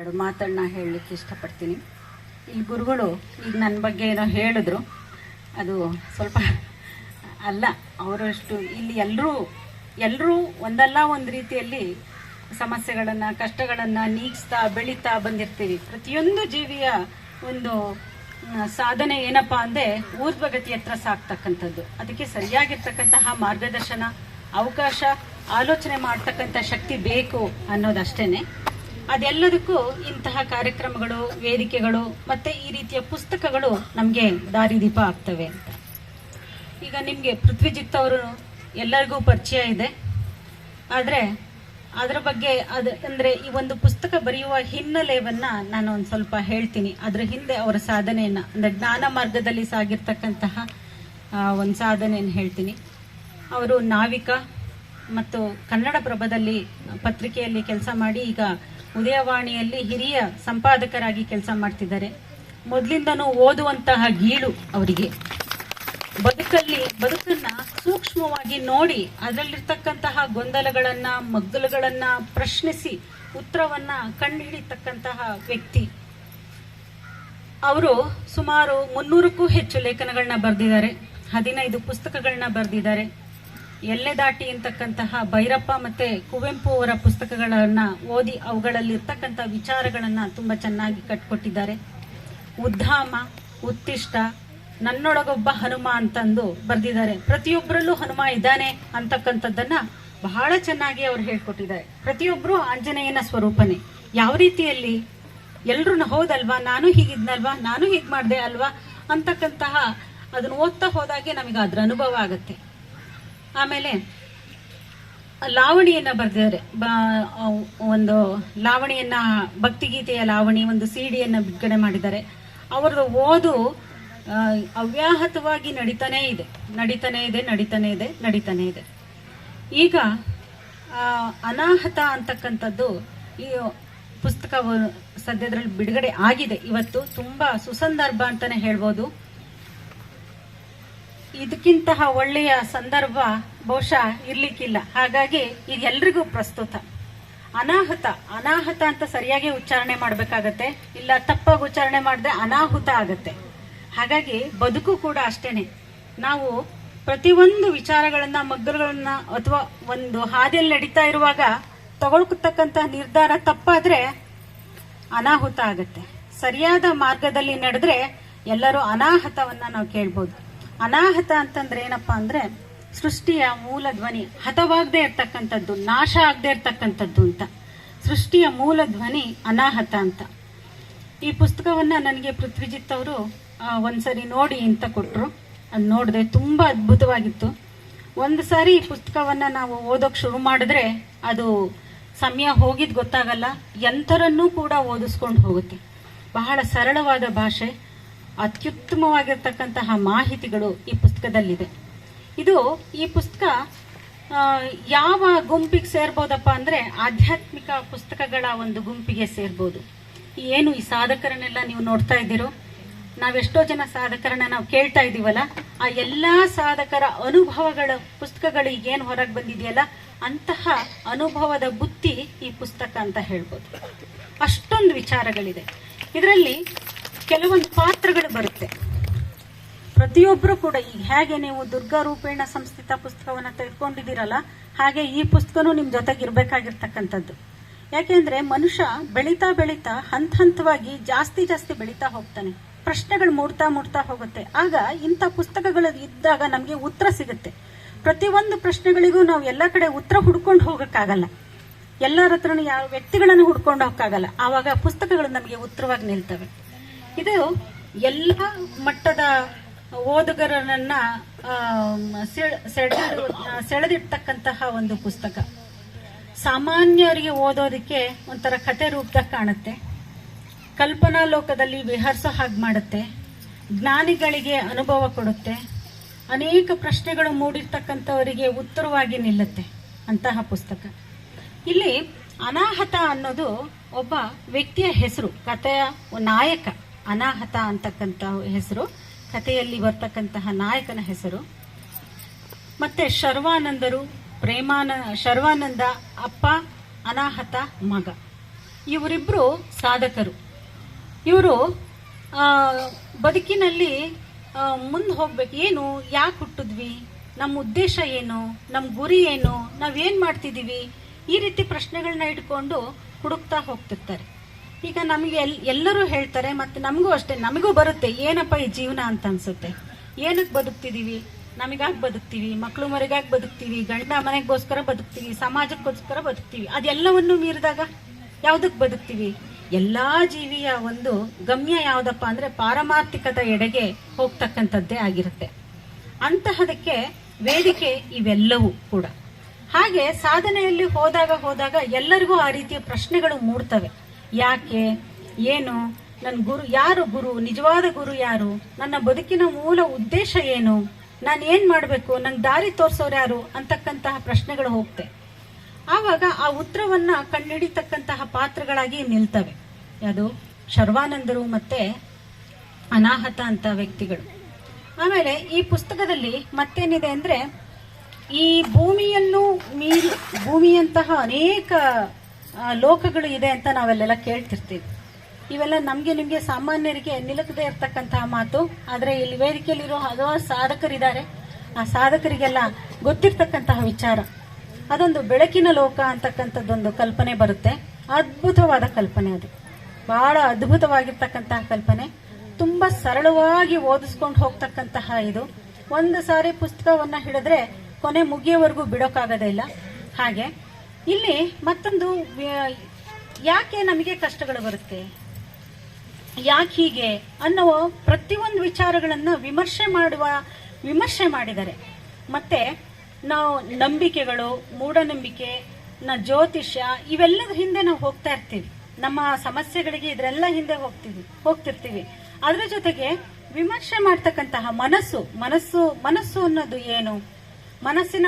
ಎರಡು ಮಾತನ್ನ ಹೇಳಲಿಕ್ಕೆ ಇಷ್ಟಪಡ್ತೀನಿ. ಇಲ್ಲಿ ಗುರುಗಳು ಈಗ ನನ್ನ ಬಗ್ಗೆ ಏನೋ ಹೇಳಿದ್ರು. ಅದು ಸ್ವಲ್ಪ ಅಲ್ಲ, ಅವರಷ್ಟು ಇಲ್ಲಿ ಎಲ್ಲರೂ ಎಲ್ಲರೂ ಒಂದಲ್ಲ ಒಂದು ರೀತಿಯಲ್ಲಿ ಸಮಸ್ಯೆಗಳನ್ನು, ಕಷ್ಟಗಳನ್ನು ನೀಗಿಸ್ತಾ, ಬೆಳೀತಾ ಬಂದಿರ್ತೀವಿ. ಪ್ರತಿಯೊಂದು ಜೀವಿಯ ಒಂದು ಸಾಧನೆ ಏನಪ್ಪ ಅಂದರೆ ಊರ್ಧ್ವಗತಿ ಹತ್ರ ಸಾಕ್ತಕ್ಕಂಥದ್ದು ಅದಕ್ಕೆ ಸರಿಯಾಗಿರ್ತಕ್ಕಂತಹ ಮಾರ್ಗದರ್ಶನ, ಅವಕಾಶ, ಆಲೋಚನೆ ಮಾಡ್ತಕ್ಕಂಥ ಶಕ್ತಿ ಬೇಕು ಅನ್ನೋದಷ್ಟೇನೆ. ಅದೆಲ್ಲದಕ್ಕೂ ಇಂತಹ ಕಾರ್ಯಕ್ರಮಗಳು, ವೇದಿಕೆಗಳು, ಮತ್ತೆ ಈ ರೀತಿಯ ಪುಸ್ತಕಗಳು ನಮಗೆ ದಾರಿದೀಪ ಆಗ್ತವೆ ಅಂತ. ಈಗ ನಿಮಗೆ ಪೃಥ್ವಿಜಿತ್ ಅವರು ಎಲ್ಲರಿಗೂ ಪರಿಚಯ ಇದೆ. ಆದರೆ ಅದರ ಬಗ್ಗೆ ಅದು ಅಂದರೆ ಈ ಒಂದು ಪುಸ್ತಕ ಬರೆಯುವ ಹಿನ್ನೆಲೆಯನ್ನು ನಾನು ಒಂದು ಸ್ವಲ್ಪ ಹೇಳ್ತೀನಿ. ಅದರ ಹಿಂದೆ ಅವರ ಸಾಧನೆಯನ್ನು, ಅಂದರೆ ಜ್ಞಾನ ಮಾರ್ಗದಲ್ಲಿ ಸಾಗಿರ್ತಕ್ಕಂತಹ ಒಂದು ಸಾಧನೆಯನ್ನು ಹೇಳ್ತೀನಿ. ಅವರು ನಾವಿಕ ಮತ್ತು ಕನ್ನಡ ಪ್ರಭದಲ್ಲಿ ಪತ್ರಿಕೆಯಲ್ಲಿ ಕೆಲಸ ಮಾಡಿ ಈಗ ಉದಯವಾಣಿಯಲ್ಲಿ ಹಿರಿಯ ಸಂಪಾದಕರಾಗಿ ಕೆಲಸ ಮಾಡ್ತಿದ್ದಾರೆ. ಮೊದಲಿಂದನೂ ಓದುವಂತಹ ಗೀಳು ಅವರಿಗೆ. ಬದುಕಲ್ಲಿ, ಬದುಕನ್ನ ಸೂಕ್ಷ್ಮವಾಗಿ ನೋಡಿ ಅದರಲ್ಲಿರ್ತಕ್ಕಂತಹ ಗೊಂದಲಗಳನ್ನ, ಮಗ್ಗಲುಗಳನ್ನ ಪ್ರಶ್ನಿಸಿ ಉತ್ತರವನ್ನ ಕಂಡುಹಿಡಿತಕ್ಕಂತಹ ವ್ಯಕ್ತಿ. ಅವರು ಸುಮಾರು ಮುನ್ನೂರಕ್ಕೂ ಹೆಚ್ಚು ಲೇಖನಗಳನ್ನ ಬರೆದಿದ್ದಾರೆ. ಹದಿನೈದು ಪುಸ್ತಕಗಳನ್ನ ಬರೆದಿದ್ದಾರೆ. ಎಲ್ಲೆ ದಾಟಿ ಅಂತಕ್ಕಂತಹ ಭೈರಪ್ಪ ಮತ್ತೆ ಕುವೆಂಪು ಅವರ ಪುಸ್ತಕಗಳನ್ನ ಓದಿ ಅವುಗಳಲ್ಲಿರ್ತಕ್ಕಂಥ ವಿಚಾರಗಳನ್ನು ತುಂಬಾ ಚೆನ್ನಾಗಿ ಕಟ್ಕೊಟ್ಟಿದ್ದಾರೆ. ಉದ್ದಾಮ ಉತ್ತಿಷ್ಟ, ನನ್ನೊಳಗೊಬ್ಬ ಹನುಮ ಅಂತಂದು ಬರೆದಿದ್ದಾರೆ. ಪ್ರತಿಯೊಬ್ಬರಲ್ಲೂ ಹನುಮ ಇದ್ದಾನೆ ಅಂತಕ್ಕಂಥದ್ದನ್ನ ಬಹಳ ಚೆನ್ನಾಗಿ ಅವ್ರು ಹೇಳ್ಕೊಟ್ಟಿದ್ದಾರೆ. ಪ್ರತಿಯೊಬ್ಬರು ಆಂಜನೇಯನ ಸ್ವರೂಪನೇ. ಯಾವ ರೀತಿಯಲ್ಲಿ ಎಲ್ರು ಹೌದಲ್ವಾ, ನಾನು ಹೀಗಿದ್ನಲ್ವಾ, ನಾನು ಹೀಗ್ ಮಾಡ್ದೆ ಅಲ್ವಾ ಅಂತಕ್ಕಂತಹ ಅದನ್ನ ಓದ್ತಾ ಹೋದಾಗೆ ನಮಗೆ ಅದ್ರ ಅನುಭವ ಆಗುತ್ತೆ. ಆಮೇಲೆ ಲಾವಣಿಯನ್ನ ಬರೆದಿದ್ದಾರೆ. ಒಂದು ಲಾವಣಿಯನ್ನ, ಭಕ್ತಿಗೀತೆಯ ಲಾವಣಿ, ಒಂದು ಸಿಡಿಯನ್ನ ಬಿಡುಗಡೆ ಮಾಡಿದ್ದಾರೆ. ಅವರದು ಓದು ಅವ್ಯಾಹತವಾಗಿ ನಡೀತಾನೇ ಇದೆ. ನಡೀತಾನೆ ಇದೆ ನಡೀತಾನೆ ಇದೆ, ನಡೀತಾನೇ ಇದೆ. ಈಗ ಅನಾಹತ ಅಂತಕ್ಕಂಥದ್ದು ಈ ಪುಸ್ತಕ ಸದ್ಯದ್ರಲ್ಲಿ ಬಿಡುಗಡೆ ಆಗಿದೆ. ಇವತ್ತು ತುಂಬಾ ಸುಸಂದರ್ಭ ಅಂತಾನೆ ಹೇಳ್ಬೋದು. ಇದಕ್ಕಿಂತಹ ಒಳ್ಳೆಯ ಸಂದರ್ಭ ಬಹುಶಃ ಇರ್ಲಿಕ್ಕಿಲ್ಲ. ಹಾಗಾಗಿ ಇದು ಎಲ್ರಿಗೂ ಪ್ರಸ್ತುತ. ಅನಾಹುತ ಅನಾಹುತ ಅಂತ ಸರಿಯಾಗಿ ಉಚ್ಚಾರಣೆ ಮಾಡಬೇಕಾಗತ್ತೆ, ಇಲ್ಲ ತಪ್ಪಾಗಿ ಉಚ್ಚಾರಣೆ ಮಾಡಿದ್ರೆ ಅನಾಹುತ ಆಗತ್ತೆ. ಹಾಗಾಗಿ ಬದುಕು ಕೂಡ ಅಷ್ಟೇನೆ. ನಾವು ಪ್ರತಿಯೊಂದು ವಿಚಾರಗಳನ್ನ, ಮಗ್ಗಲುಗಳನ್ನ ಅಥವಾ ಒಂದು ಹಾದಿಯಲ್ಲಿ ನಡೀತಾ ಇರುವಾಗ ತಗೊಳ್ಕತಕ್ಕಂತ ನಿರ್ಧಾರ ತಪ್ಪಾದ್ರೆ ಅನಾಹುತ ಆಗುತ್ತೆ. ಸರಿಯಾದ ಮಾರ್ಗದಲ್ಲಿ ನಡೆದ್ರೆ ಎಲ್ಲರೂ ಅನಾಹುತವನ್ನ ನಾವು ಕೇಳ್ಬೋದು. ಅನಾಹತ ಅಂತಂದ್ರೆ ಏನಪ್ಪಾ ಅಂದ್ರೆ ಸೃಷ್ಟಿಯ ಮೂಲ ಧ್ವನಿ ಹತವಾಗದೇ ಇರ್ತಕ್ಕಂಥದ್ದು, ನಾಶ ಆಗದೆ ಇರ್ತಕ್ಕಂಥದ್ದು ಅಂತ. ಸೃಷ್ಟಿಯ ಮೂಲ ಧ್ವನಿ ಅನಾಹತ ಅಂತ. ಈ ಪುಸ್ತಕವನ್ನ ನನಗೆ ಪೃಥ್ವಿಜಿತ್ ಅವರು ಒಂದ್ಸರಿ ನೋಡಿ ಅಂತ ಕೊಟ್ರು. ಅದು ನೋಡಿದೆ ತುಂಬಾ ಅದ್ಭುತವಾಗಿತ್ತು. ಒಂದು ಸಾರಿ ಈ ಪುಸ್ತಕವನ್ನ ನಾವು ಓದೋಕ್ ಶುರು ಮಾಡಿದ್ರೆ ಅದು ಸಮಯ ಹೋಗಿದ್ ಗೊತ್ತಾಗಲ್ಲ. ಎಂಥರನ್ನೂ ಕೂಡ ಓದಿಸ್ಕೊಂಡು ಹೋಗುತ್ತೆ. ಬಹಳ ಸರಳವಾದ ಭಾಷೆ. ಅತ್ಯುತ್ತಮವಾಗಿರ್ತಕ್ಕಂತಹ ಮಾಹಿತಿಗಳು ಈ ಪುಸ್ತಕದಲ್ಲಿದೆ. ಇದು ಈ ಪುಸ್ತಕ ಯಾವ ಗುಂಪಿಗೆ ಸೇರ್ಬೋದಪ್ಪ ಅಂದರೆ ಆಧ್ಯಾತ್ಮಿಕ ಪುಸ್ತಕಗಳ ಒಂದು ಗುಂಪಿಗೆ ಸೇರ್ಬೋದು. ಏನು ಈ ಸಾಧಕರನ್ನೆಲ್ಲ ನೀವು ನೋಡ್ತಾ ಇದ್ದೀರೋ? ನಾವೆಷ್ಟೋ ಜನ ಸಾಧಕರನ್ನ ನಾವು ಕೇಳ್ತಾ ಇದ್ದೀವಲ್ಲ, ಆ ಎಲ್ಲ ಸಾಧಕರ ಅನುಭವಗಳ ಪುಸ್ತಕಗಳು ಈಗೇನು ಹೊರಗೆ ಬಂದಿದೆಯಲ್ಲ, ಅಂತಹ ಅನುಭವದ ಬುತ್ತಿ ಈ ಪುಸ್ತಕ ಅಂತ ಹೇಳ್ಬೋದು. ಅಷ್ಟೊಂದು ವಿಚಾರಗಳಿದೆ. ಇದರಲ್ಲಿ ಕೆಲವೊಂದು ಪಾತ್ರಗಳು ಬರುತ್ತೆ. ಪ್ರತಿಯೊಬ್ಬರು ಕೂಡ ಈಗ ಹೇಗೆ ನೀವು ದುರ್ಗಾ ರೂಪೇಣ ಸಂಸ್ಥಿತ ಪುಸ್ತಕವನ್ನ ತೆಗೆದುಕೊಂಡಿದ್ದೀರಲ್ಲ, ಹಾಗೆ ಈ ಪುಸ್ತಕನೂ ನಿಮ್ ಜೊತೆಗೆ ಇರ್ಬೇಕಾಗಿರ್ತಕ್ಕಂಥದ್ದು. ಯಾಕೆಂದ್ರೆ ಮನುಷ್ಯ ಬೆಳೀತಾ ಬೆಳೀತಾ ಹಂತ ಹಂತವಾಗಿ ಜಾಸ್ತಿ ಜಾಸ್ತಿ ಬೆಳೀತಾ ಹೋಗ್ತಾನೆ. ಪ್ರಶ್ನೆಗಳು ಮೂಡ್ತಾ ಮೂಡ್ತಾ ಹೋಗುತ್ತೆ. ಆಗ ಇಂಥ ಪುಸ್ತಕಗಳು ಇದ್ದಾಗ ನಮಗೆ ಉತ್ತರ ಸಿಗುತ್ತೆ. ಪ್ರತಿಯೊಂದು ಪ್ರಶ್ನೆಗಳಿಗೂ ನಾವು ಎಲ್ಲ ಕಡೆ ಉತ್ತರ ಹುಡ್ಕೊಂಡು ಹೋಗಕ್ಕಾಗಲ್ಲ. ಎಲ್ಲರ ಹತ್ರನೂ ಯಾವ ವ್ಯಕ್ತಿಗಳನ್ನು ಹುಡ್ಕೊಂಡು ಹೋಗಕ್ಕಾಗಲ್ಲ. ಆವಾಗ ಪುಸ್ತಕಗಳು ನಮಗೆ ಉತ್ತರವಾಗಿ ನಿಲ್ತವೆ. ಇದು ಎಲ್ಲ ಮಟ್ಟದ ಓದುಗರನ್ನ ಸೆಳೆದಿರ್ತಕ್ಕಂತಹ ಒಂದು ಪುಸ್ತಕ. ಸಾಮಾನ್ಯರಿಗೆ ಓದೋದಕ್ಕೆ ಒಂಥರ ಕತೆ ರೂಪದಾಗ ಕಾಣುತ್ತೆ. ಕಲ್ಪನಾ ಲೋಕದಲ್ಲಿ ವಿಹರಿಸೋ ಹಾಗೆ ಮಾಡುತ್ತೆ. ಜ್ಞಾನಿಗಳಿಗೆ ಅನುಭವ ಕೊಡುತ್ತೆ. ಅನೇಕ ಪ್ರಶ್ನೆಗಳು ಮೂಡಿರ್ತಕ್ಕಂಥವರಿಗೆ ಉತ್ತರವಾಗಿ ನಿಲ್ಲುತ್ತೆ ಅಂತಹ ಪುಸ್ತಕ. ಇಲ್ಲಿ ಅನಾಹತ ಅನ್ನೋದು ಒಬ್ಬ ವ್ಯಕ್ತಿಯ ಹೆಸರು, ಕಥೆಯ ನಾಯಕ. ಅನಾಹತ ಅಂತಕ್ಕಂಥ ಹೆಸರು, ಕಥೆಯಲ್ಲಿ ಬರ್ತಕ್ಕಂತಹ ನಾಯಕನ ಹೆಸರು. ಮತ್ತೆ ಶರ್ವಾನಂದರು, ಪ್ರೇಮಾನ, ಶರ್ವಾನಂದ ಅಪ್ಪ, ಅನಾಹತ ಮಗ. ಇವರಿಬ್ಬರು ಸಾಧಕರು. ಇವರು ಬದುಕಿನಲ್ಲಿ ಮುಂದೆ ಹೋಗ್ಬೇಕು. ಏನು, ಯಾಕೆ ಹುಟ್ಟಿದ್ವಿ? ನಮ್ಮ ಉದ್ದೇಶ ಏನು? ನಮ್ಮ ಗುರಿ ಏನು? ನಾವೇನು ಮಾಡ್ತಿದ್ದೀವಿ ಈ ರೀತಿ ಪ್ರಶ್ನೆಗಳನ್ನ ಇಟ್ಕೊಂಡು ಹುಡುಕ್ತಾ ಹೋಗ್ತಿರ್ತಾರೆ. ಈಗ ನಮಗೆ ಎಲ್ ಎಲ್ಲರೂ ಹೇಳ್ತಾರೆ ಮತ್ತೆ ನಮಗೂ ಅಷ್ಟೇ, ನಮಗೂ ಬರುತ್ತೆ, ಏನಪ್ಪ ಈ ಜೀವನ ಅಂತ ಅನ್ಸುತ್ತೆ. ಏನಕ್ಕೆ ಬದುಕ್ತಿದೀವಿ? ನಮಗಾಗಿ ಬದುಕ್ತೀವಿ? ಮಕ್ಕಳು ಮರಿಗಾಗಿ ಬದುಕ್ತೀವಿ? ಗಂಡ ಮನೆಗೋಸ್ಕರ ಬದುಕ್ತೀವಿ? ಸಮಾಜಕ್ಕೋಸ್ಕರ ಬದುಕ್ತೀವಿ? ಅದೆಲ್ಲವನ್ನು ಮೀರಿದಾಗ ಯಾವುದಕ್ಕೆ ಬದುಕ್ತೀವಿ? ಎಲ್ಲಾ ಜೀವಿಯ ಒಂದು ಗಮ್ಯ ಯಾವುದಪ್ಪ ಅಂದ್ರೆ ಪಾರಮಾರ್ಥಿಕದ ಎಡೆಗೆ ಹೋಗ್ತಕ್ಕಂಥದ್ದೇ ಆಗಿರುತ್ತೆ. ಅಂತಹದಕ್ಕೆ ವೇದಿಕೆ ಇವೆಲ್ಲವೂ ಕೂಡ. ಹಾಗೆ ಸಾಧನೆಯಲ್ಲಿ ಹೋದಾಗ ಹೋದಾಗ ಎಲ್ಲರಿಗೂ ಆ ರೀತಿಯ ಪ್ರಶ್ನೆಗಳು ಮೂಡ್ತವೆ. ಯಾಕೆ? ಏನು? ನನ್ನ ಗುರು ಯಾರು ಗುರು? ನಿಜವಾದ ಗುರು ಯಾರು? ನನ್ನ ಬದುಕಿನ ಮೂಲ ಉದ್ದೇಶ ಏನು? ನಾನು ಏನು ಮಾಡಬೇಕು? ನಂಗೆ ದಾರಿ ತೋರಿಸೋರು ಯಾರು? ಅಂತಕ್ಕಂತಹ ಪ್ರಶ್ನೆಗಳು ಹೋಗ್ತೆ. ಆವಾಗ ಆ ಉತ್ತರವನ್ನು ಕಣ್ಣಿಡಿತಕ್ಕಂತಹ ಪಾತ್ರಗಳಾಗಿ ನಿಲ್ತವೆ. ಅದು ಶರ್ವಾನಂದರು ಮತ್ತೆ ಅನಾಹತ ಅಂತ ವ್ಯಕ್ತಿಗಳು. ಆಮೇಲೆ ಈ ಪುಸ್ತಕದಲ್ಲಿ ಮತ್ತೇನಿದೆ ಅಂದರೆ ಈ ಭೂಮಿಯನ್ನು ಮೀರಿ ಭೂಮಿಯಂತಹ ಅನೇಕ ಲೋಕಗಳು ಇದೆ ಅಂತ ನಾವೆಲ್ಲೆಲ್ಲ ಕೇಳ್ತಿರ್ತೀವಿ. ಇವೆಲ್ಲ ನಮಗೆ ನಿಮಗೆ ಸಾಮಾನ್ಯರಿಗೆ ನಿಲುಕದೇ ಇರ್ತಕ್ಕಂತಹ ಮಾತು. ಆದರೆ ಇಲ್ಲಿ ವೇದಿಕೆಯಲ್ಲಿರೋ ಹಲವಾರು ಸಾಧಕರಿದ್ದಾರೆ. ಆ ಸಾಧಕರಿಗೆಲ್ಲ ಗೊತ್ತಿರ್ತಕ್ಕಂತಹ ವಿಚಾರ. ಅದೊಂದು ಬೆಳಕಿನ ಲೋಕ ಅಂತಕ್ಕಂಥದ್ದೊಂದು ಕಲ್ಪನೆ ಬರುತ್ತೆ. ಅದ್ಭುತವಾದ ಕಲ್ಪನೆ ಅದು. ಬಹಳ ಅದ್ಭುತವಾಗಿರ್ತಕ್ಕಂತಹ ಕಲ್ಪನೆ. ತುಂಬಾ ಸರಳವಾಗಿ ಓದಿಸ್ಕೊಂಡು ಹೋಗ್ತಕ್ಕಂತಹ ಇದು. ಒಂದು ಸಾರಿ ಪುಸ್ತಕವನ್ನ ಹಿಡಿದ್ರೆ ಕೊನೆ ಮುಗಿಯೋವರೆಗೂ ಬಿಡೋಕ್ಕಾಗೋದೇ ಇಲ್ಲ. ಹಾಗೆ ಇಲ್ಲಿ ಮತ್ತೊಂದು ಯಾಕೆ ನಮಗೆ ಕಷ್ಟಗಳು ಬರುತ್ತೆ? ಯಾಕೆ ಹೀಗೆ ಅನ್ನೋ ಪ್ರತಿಯೊಂದು ವಿಚಾರಗಳನ್ನು ವಿಮರ್ಶೆ ಮಾಡುವ, ವಿಮರ್ಶೆ ಮಾಡಿದ್ದಾರೆ ಮತ್ತೆ ನಾವು ನಂಬಿಕೆಗಳು, ಮೂಢನಂಬಿಕೆ, ನ ಜ್ಯೋತಿಷ್ಯ, ಇವೆಲ್ಲದ ಹಿಂದೆ ನಾವು ಹೋಗ್ತಾ ಇರ್ತೀವಿ. ನಮ್ಮ ಸಮಸ್ಯೆಗಳಿಗೆ ಇದರೆಲ್ಲ ಹಿಂದೆ ಹೋಗ್ತೀವಿ, ಹೋಗ್ತಿರ್ತೀವಿ. ಅದರ ಜೊತೆಗೆ ವಿಮರ್ಶೆ ಮಾಡ್ತಕ್ಕಂತಹ ಮನಸ್ಸು ಮನಸ್ಸು ಮನಸ್ಸು ಅನ್ನೋದು ಏನು? ಮನಸ್ಸಿನ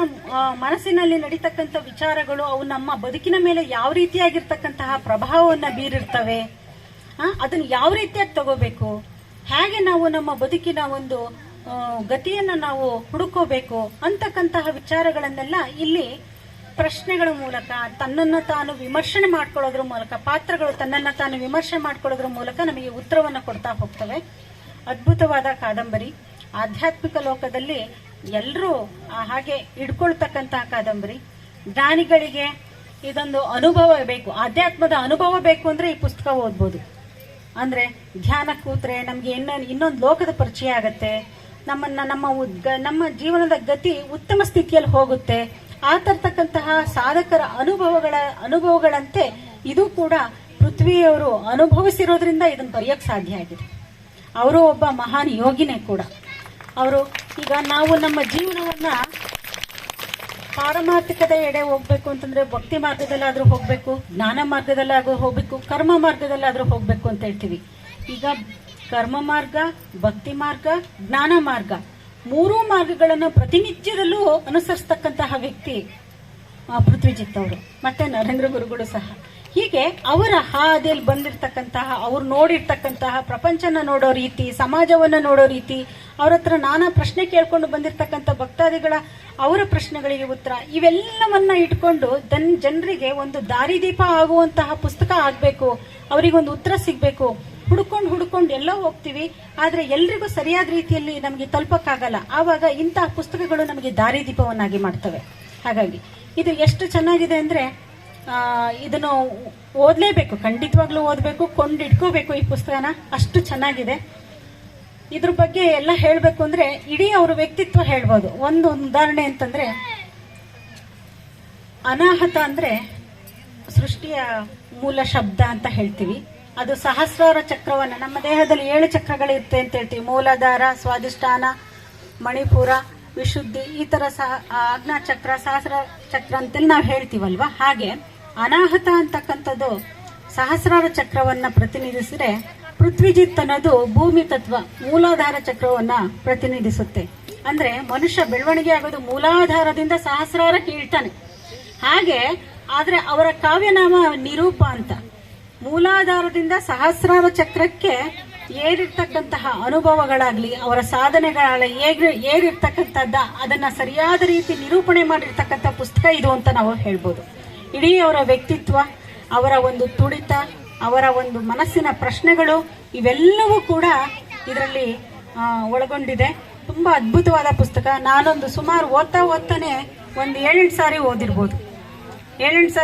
ಮನಸ್ಸಿನಲ್ಲಿ ನಡೀತಕ್ಕಂಥ ವಿಚಾರಗಳು ಅವು ನಮ್ಮ ಬದುಕಿನ ಮೇಲೆ ಯಾವ ರೀತಿಯಾಗಿರ್ತಕ್ಕಂತಹ ಪ್ರಭಾವವನ್ನು ಬೀರಿರ್ತವೆ? ಅದನ್ನು ಯಾವ ರೀತಿಯಾಗಿ ತಗೋಬೇಕು? ಹೇಗೆ ನಾವು ನಮ್ಮ ಬದುಕಿನ ಒಂದು ಗತಿಯನ್ನು ಗತಿಯನ್ನ ನಾವು ಹುಡುಕೋಬೇಕು ಅಂತಕ್ಕಂತಹ ವಿಚಾರಗಳನ್ನೆಲ್ಲ ಇಲ್ಲಿ ಪ್ರಶ್ನೆಗಳ ಮೂಲಕ, ತನ್ನನ್ನು ತಾನು ವಿಮರ್ಶನೆ ಮಾಡ್ಕೊಳ್ಳೋದ್ರ ಮೂಲಕ, ಪಾತ್ರಗಳು ತನ್ನನ್ನು ತಾನು ವಿಮರ್ಶೆ ಮಾಡ್ಕೊಳ್ಳೋದ್ರ ಮೂಲಕ ನಮಗೆ ಉತ್ತರವನ್ನು ಕೊಡ್ತಾ ಹೋಗ್ತವೆ. ಅದ್ಭುತವಾದ ಕಾದಂಬರಿ. ಆಧ್ಯಾತ್ಮಿಕ ಲೋಕದಲ್ಲಿ ಎಲ್ಲರೂ ಹಾಗೆ ಹಿಡ್ಕೊಳ್ತಕ್ಕಂತಹ ಕಾದಂಬರಿ. ಜ್ಞಾನಿಗಳಿಗೆ ಇದೊಂದು ಅನುಭವ ಬೇಕು. ಆಧ್ಯಾತ್ಮದ ಅನುಭವ ಬೇಕು ಅಂದ್ರೆ ಈ ಪುಸ್ತಕ ಓದ್ಬೋದು. ಅಂದ್ರೆ ಧ್ಯಾನ ಕೂತ್ರೆ ನಮಗೆ ಇನ್ನೊಂದು ಇನ್ನೊಂದು ಲೋಕದ ಪರಿಚಯ ಆಗುತ್ತೆ. ನಮ್ಮನ್ನು ನಮ್ಮ ನಮ್ಮ ಜೀವನದ ಗತಿ ಉತ್ತಮ ಸ್ಥಿತಿಯಲ್ಲಿ ಹೋಗುತ್ತೆ. ಆ ತರ್ತಕ್ಕಂತಹ ಸಾಧಕರ ಅನುಭವಗಳ ಅನುಭವಗಳಂತೆ ಇದು ಕೂಡ ಪೃಥ್ವಿಯವರು ಅನುಭವಿಸಿರೋದ್ರಿಂದ ಇದನ್ನು ಬರೆಯೋಕ್ಕೆ ಸಾಧ್ಯ ಆಗಿದೆ. ಅವರು ಒಬ್ಬ ಮಹಾನ್ ಯೋಗಿನೇ ಕೂಡ. ಅವರು ಈಗ ನಾವು ನಮ್ಮ ಜೀವನವನ್ನ ಪಾರಮಾರ್ಥಿಕದ ಎಡೆ ಹೋಗ್ಬೇಕು ಅಂತಂದ್ರೆ ಭಕ್ತಿ ಮಾರ್ಗದಲ್ಲಾದ್ರೂ ಹೋಗ್ಬೇಕು, ಜ್ಞಾನ ಮಾರ್ಗದಲ್ಲಾದ್ರೂ ಹೋಗ್ಬೇಕು, ಕರ್ಮ ಮಾರ್ಗದಲ್ಲಾದ್ರೂ ಹೋಗ್ಬೇಕು ಅಂತ ಹೇಳ್ತೀವಿ. ಈಗ ಕರ್ಮ ಮಾರ್ಗ, ಭಕ್ತಿ ಮಾರ್ಗ, ಜ್ಞಾನ ಮಾರ್ಗ. ಮೂರೂ ಮಾರ್ಗಗಳನ್ನು ಪ್ರತಿನಿತ್ಯದಲ್ಲೂ ಅನುಸರಿಸ್ತಕ್ಕಂತಹ ವ್ಯಕ್ತಿ ಪೃಥ್ವಿಜಿತ್ ಅವರು, ಮತ್ತೆ ನರೇಂದ್ರ ಗುರುಗಳು ಸಹ. ಹೀಗೆ ಅವರ ಹಾದಿಯಲ್ಲಿ ಬಂದಿರತಕ್ಕಂತಹ, ಅವ್ರು ನೋಡಿರ್ತಕ್ಕಂತಹ, ಪ್ರಪಂಚನ ನೋಡೋ ರೀತಿ, ಸಮಾಜವನ್ನ ನೋಡೋ ರೀತಿ, ಅವ್ರ ಹತ್ರ ನಾನಾ ಪ್ರಶ್ನೆ ಕೇಳ್ಕೊಂಡು ಬಂದಿರತಕ್ಕಂಥ ಭಕ್ತಾದಿಗಳ ಅವರ ಪ್ರಶ್ನೆಗಳಿಗೆ ಉತ್ತರ. ಇವೆಲ್ಲವನ್ನ ಇಟ್ಕೊಂಡು ದನ್, ಜನರಿಗೆ ಒಂದು ದಾರಿದೀಪ ಆಗುವಂತಹ ಪುಸ್ತಕ ಆಗ್ಬೇಕು. ಅವರಿಗೊಂದು ಉತ್ತರ ಸಿಗ್ಬೇಕು. ಹುಡ್ಕೊಂಡು ಹುಡ್ಕೊಂಡು ಎಲ್ಲೋ ಹೋಗ್ತೀವಿ, ಆದ್ರೆ ಎಲ್ರಿಗೂ ಸರಿಯಾದ ರೀತಿಯಲ್ಲಿ ನಮಗೆ ತಲುಪಕ್ಕಾಗಲ್ಲ. ಆವಾಗ ಇಂತಹ ಪುಸ್ತಕಗಳು ನಮಗೆ ದಾರಿದೀಪವನ್ನಾಗಿ ಮಾಡ್ತವೆ. ಹಾಗಾಗಿ, ಇದು ಎಷ್ಟು ಚೆನ್ನಾಗಿದೆ ಅಂದ್ರೆ ಇದನ್ನು ಓದಲೇಬೇಕು, ಖಂಡಿತವಾಗ್ಲೂ ಓದಬೇಕು, ಕೊಂಡಿಟ್ಕೋಬೇಕು ಈ ಪುಸ್ತಕನ. ಅಷ್ಟು ಚೆನ್ನಾಗಿದೆ. ಇದ್ರ ಬಗ್ಗೆ ಎಲ್ಲ ಹೇಳಬೇಕು ಅಂದರೆ ಇಡೀ ಅವರ ವ್ಯಕ್ತಿತ್ವ ಹೇಳ್ಬೋದು. ಒಂದು ಉದಾಹರಣೆ ಅಂತಂದರೆ, ಅನಾಹತ ಅಂದರೆ ಸೃಷ್ಟಿಯ ಮೂಲ ಶಬ್ದ ಅಂತ ಹೇಳ್ತೀವಿ. ಅದು ಸಹಸ್ರಾರ ಚಕ್ರವನ್ನು, ನಮ್ಮ ದೇಹದಲ್ಲಿ ಏಳು ಚಕ್ರಗಳಿರುತ್ತೆ ಅಂತ ಹೇಳ್ತೀವಿ. ಮೂಲಾಧಾರ ಸ್ವಾದಿಷ್ಠಾನ ಮಣಿಪುರ, ವಿಶುದ್ಧಿ, ಈ ಥರ ಸಹ ಚಕ್ರ ಸಹಸ್ರ ಚಕ್ರ ಅಂತೇಳಿ ನಾವು ಹೇಳ್ತೀವಲ್ವ? ಹಾಗೆ ಅನಾಹತ ಅಂತಕ್ಕಂಥದ್ದು ಸಹಸ್ರಾರ ಚಕ್ರವನ್ನ ಪ್ರತಿನಿಧಿಸಿದ್ರೆ ಪೃಥ್ವಿಜಿತ್ ಅನ್ನೋದು ಭೂಮಿ ತತ್ವ, ಮೂಲಾಧಾರ ಚಕ್ರವನ್ನ ಪ್ರತಿನಿಧಿಸುತ್ತೆ. ಅಂದ್ರೆ ಮನುಷ್ಯ ಬೆಳವಣಿಗೆ ಆಗೋದು ಮೂಲಾಧಾರದಿಂದ ಸಹಸ್ರಾರ ಕೀಳ್ತಾನೆ. ಹಾಗೆ ಆದರೆ ಅವರ ಕಾವ್ಯನಾಮ ನಿರೂಪ ಅಂತ. ಮೂಲಾಧಾರದಿಂದ ಸಹಸ್ರಾರ ಚಕ್ರಕ್ಕೆ ಏರಿರ್ತಕ್ಕಂತಹ ಅನುಭವಗಳಾಗ್ಲಿ, ಅವರ ಸಾಧನೆಗಳಾಗಲಿ ಹೇಗೆ ಏರಿರ್ತಕ್ಕಂಥದ್ದ, ಅದನ್ನ ಸರಿಯಾದ ರೀತಿ ನಿರೂಪಣೆ ಮಾಡಿರ್ತಕ್ಕಂಥ ಪುಸ್ತಕ ಇದು ಅಂತ ನಾವು ಹೇಳ್ಬೋದು. ಇಡೀ ಅವರ ವ್ಯಕ್ತಿತ್ವ, ಅವರ ಒಂದು ತುಡಿತ, ಅವರ ಒಂದು ಮನಸ್ಸಿನ ಪ್ರಶ್ನೆಗಳು, ಇವೆಲ್ಲವೂ ಕೂಡ ಇದರಲ್ಲಿ ಒಳಗೊಂಡಿದೆ. ತುಂಬ ಅದ್ಭುತವಾದ ಪುಸ್ತಕ. ನಾನೊಂದು ಸುಮಾರು ಓದ್ತಾ ಓದ್ತಾನೆ ಒಂದು ಏಳೆಂಟು ಸಾರಿ ಓದಿರ್ಬೋದು. ಏಳೆಂಟು ಸಾರಿ